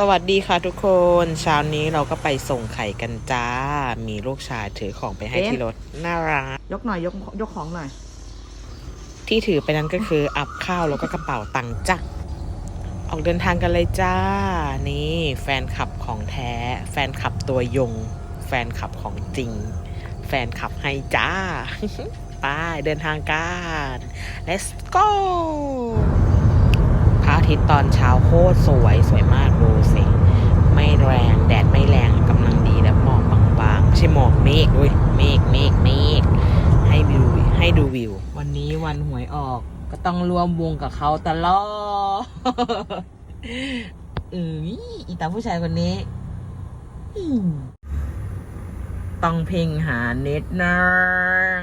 สวัสดีค่ะทุกคนเช้านี้เราก็ไปส่งไข่กันจ้า มีลูกชายถือของไปให้เอ๊ะที่รถ น่ารัก ยกหน่อยยกยกของหน่อย ที่ถือไปนั้นก็คืออับข้าวแล้วก็กระเป๋าตังค์จ้ะออกเดินทางกันเลยจ้า นี่แฟนคลับของแท้ แฟนคลับตัวยง แฟนคลับของจริง แฟนคลับให้จ้า ไปเดินทางกัน let's go พระอา ทิตย์ตอนเช้าโคตรสวยสวยมากดูสิ ไม่แรงแดดไม่แรงกำลังดีแล้วหมอกบางๆใช่หมอกเมฆด้วยเมฆเมฆเมฆให้วิวให้ดูวิว วันนี้วันหวยออกก็ต้องร่วมวงกับเขาตลอดอืออีตาผู้ชายคนนี้ต้องเพ่งหาเน็ตนาง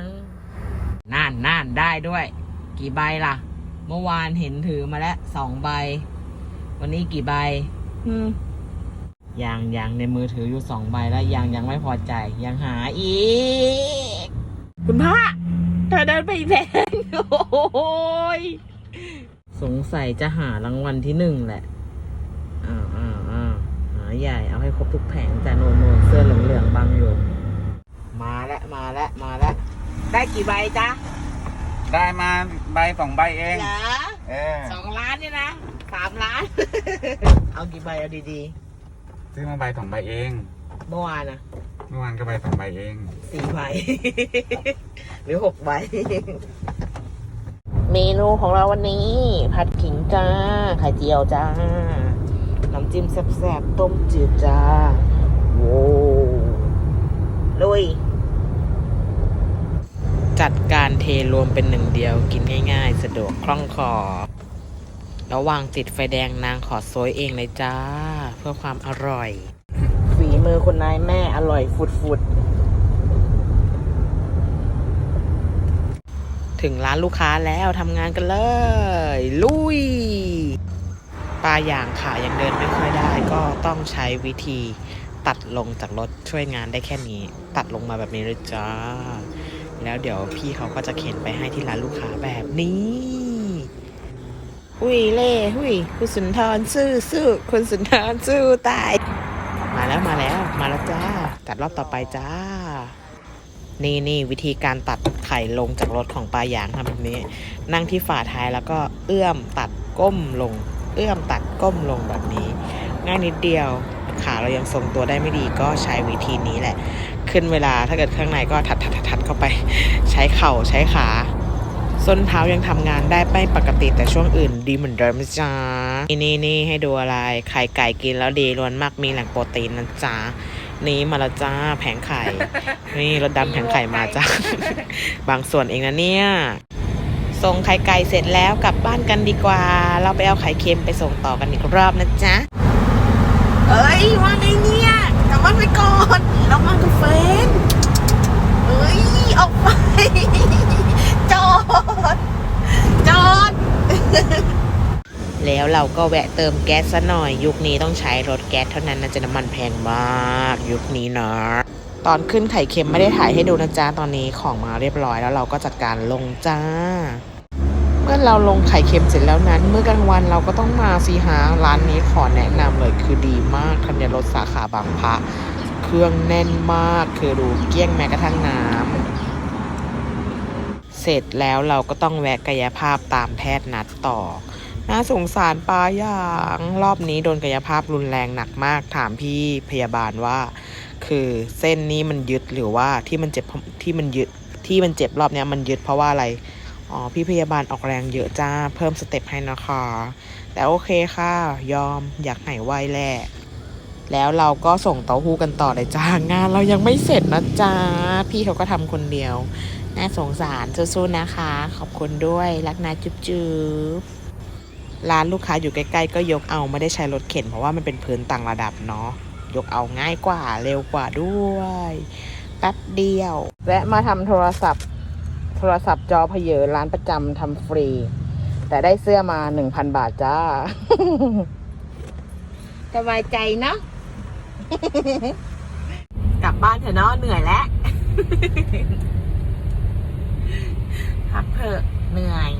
น่านน่านได้ด้วย กี่ใบล่ะ เมื่อวานเห็นถือมาแล้วสองใบ วันนี้กี่ใบ อืมยังยังในมือถืออยู่สองใบแล้วยังยังไม่พอใจ ยังหาอีก คุณพระเธอเดินไปอีกแผงโอ้ยสงสัยจะหารางวัลที่หนึ่งแหละอ้าวอ้าวอ้าวหาใหญ่เอาให้ครบทุกแผงแต่โนนโนนเสื้อเหลืองเหลืองๆบังอยู่ มาแล้วมาแล้วมาแล้วได้กี่ใบจ๊ะ ได้มาใบสองใบเองเหรอเออสองล้านนี่นะสามล้าน เอากี่ใบเอาดีซื้อมาใบสองใบเอง ๆเมื่อวานนะเมื่อวานก็ใบสองใบเอง สี่ใบ หรือหกใบ เมนูของเราวันนี้ ผัดขิงจ้า ไข่เจียวจ้า น้ำจิ้มแซ่บๆ ต้มจืดจ้า โว้ลุย จัดการเทรวมเป็นหนึ่งเดียวกินง่ายๆ สะดวกคล่องคอ ระหว่างติดไฟแดงนางขอโซยเองเลยจ้า เพื่อความอร่อย ฝีมือคนนายแม่อร่อยฟุดๆ ถึงร้านลูกค้าแล้วทำงานกันเลย ลุยปลาอย่างขายังเดินไม่ค่อยได้ ก็ต้องใช้วิธีตัดลงจากรถช่วยงานได้แค่นี้ ตัดลงมาแบบนี้เลยจ้า แล้วเดี๋ยวพี่เขาก็จะเข็นไปให้ที่ร้านลูกค้าแบบนี้หุยเล่หุยคุณสุนทรสู้สู้คุณสุนทรสู้ตาย มาแล้วมาแล้วมาแล้วจ้าตัดรอบต่อไปจ้า นี่นี่วิธีการตัดไข่ลงจากรถของปลาหยางทำแบบนี้ นั่งที่ฝาท้ายแล้วก็เอื้อมตัดก้มลง เอื้อมตัดก้มลงแบบนี้ ง่ายนิดเดียว ขาเรายังทรงตัวได้ไม่ดีก็ใช้วิธีนี้แหละ ขึ้นเวลาถ้าเกิดข้างในก็ทัดทัดทัดทัดเข้าไป ใช้เข่าใช้ขา ส้นเท้ายังทำงานได้ไม่ปกติแต่ช่วงอื่นดีเหมือนเดิมจ้านี่นี่นี่ให้ดูอะไรไข่ไก่กินแล้วดีล้วนมากมีแหล่งโปรตีนนะจ้านี่มาล้วจ้าแผงไข่ นี่รถดำแผงไข่มาจ้าบางส่วนเองนะเนี่ยส่งไข่ไก่เสร็จแล้วกลับบ้านกันดีกว่า เราไปเอาไข่เค็มไปส่งต่อกันอีกรอบนะจ๊ะ เอ้ยว่าไงเนี่ยกลับบ้านไปก่อนเรามากับเฟนเอ้ยออกไปจอดจอดแล้วเราก็แวะเติมแก๊สซะหน่อย ยุคนี้ต้องใช้รถแก๊สเท่านั้นนะจะน้ำมันแพงมาก ยุคนี้เนาะตอนขึ้นไข่เค็มไม่ได้ถ่ายให้ดูนะจ๊ะ ตอนนี้ของมาเรียบร้อยแล้วเราก็จัดการลงจ้า เมื่อเราลงไข่เค็มเสร็จแล้วนั้น เมื่อกลางวันเราก็ต้องมาสิหาร้านนี้ขอแนะนำเลยคือดีมากธัญรสสาขาบางพระเครื่องแน่นมากคือดูเกลี้ยงแม้กระทั่งน้ำเสร็จแล้วเราก็ต้องแวะกายภาพตามแพทย์นัดต่อน่าสงสารปลาอย่างรอบนี้โดนกายภาพรุนแรงหนักมากถามพี่พยาบาลว่า คือเส้นนี้มันยึดหรือว่าที่มันเจ็บที่มันยึดที่มันเจ็บรอบเนี้ยมันยึดเพราะว่าอะไร อ๋อ พี่พยาบาลออกแรงเยอะจ้า เพิ่มสเต็ปให้นะคะ แต่โอเคค่ะ ยอมอยากหายไวแหละแล้วเราก็ส่งเต้าหู้กันต่อเลยจ้างานเรายังไม่เสร็จนะจ้าพี่เขาก็ทำคนเดียว น่าสงสารสู้ๆนะคะ ขอบคุณด้วยรักนาจุ๊บจุ๊บร้านลูกค้าอยู่ใกล้ๆ ก็ยกเอาไม่ได้ใช้รถเข็นเพราะว่ามันเป็นพื้นต่างระดับเนาะยกเอาง่ายกว่าเร็วกว่าด้วย แป๊บเดียว แวะมาทำโทรศัพท์ โทรศัพท์จอเพเยอร้านประจำทำฟรี แต่ได้เสื้อมาหนึ่งพันบาทจ้าสบายใจเนาะกลับบ้านเถอะเนาะเหนื่อยแล้วพักเถอะเหนื่อย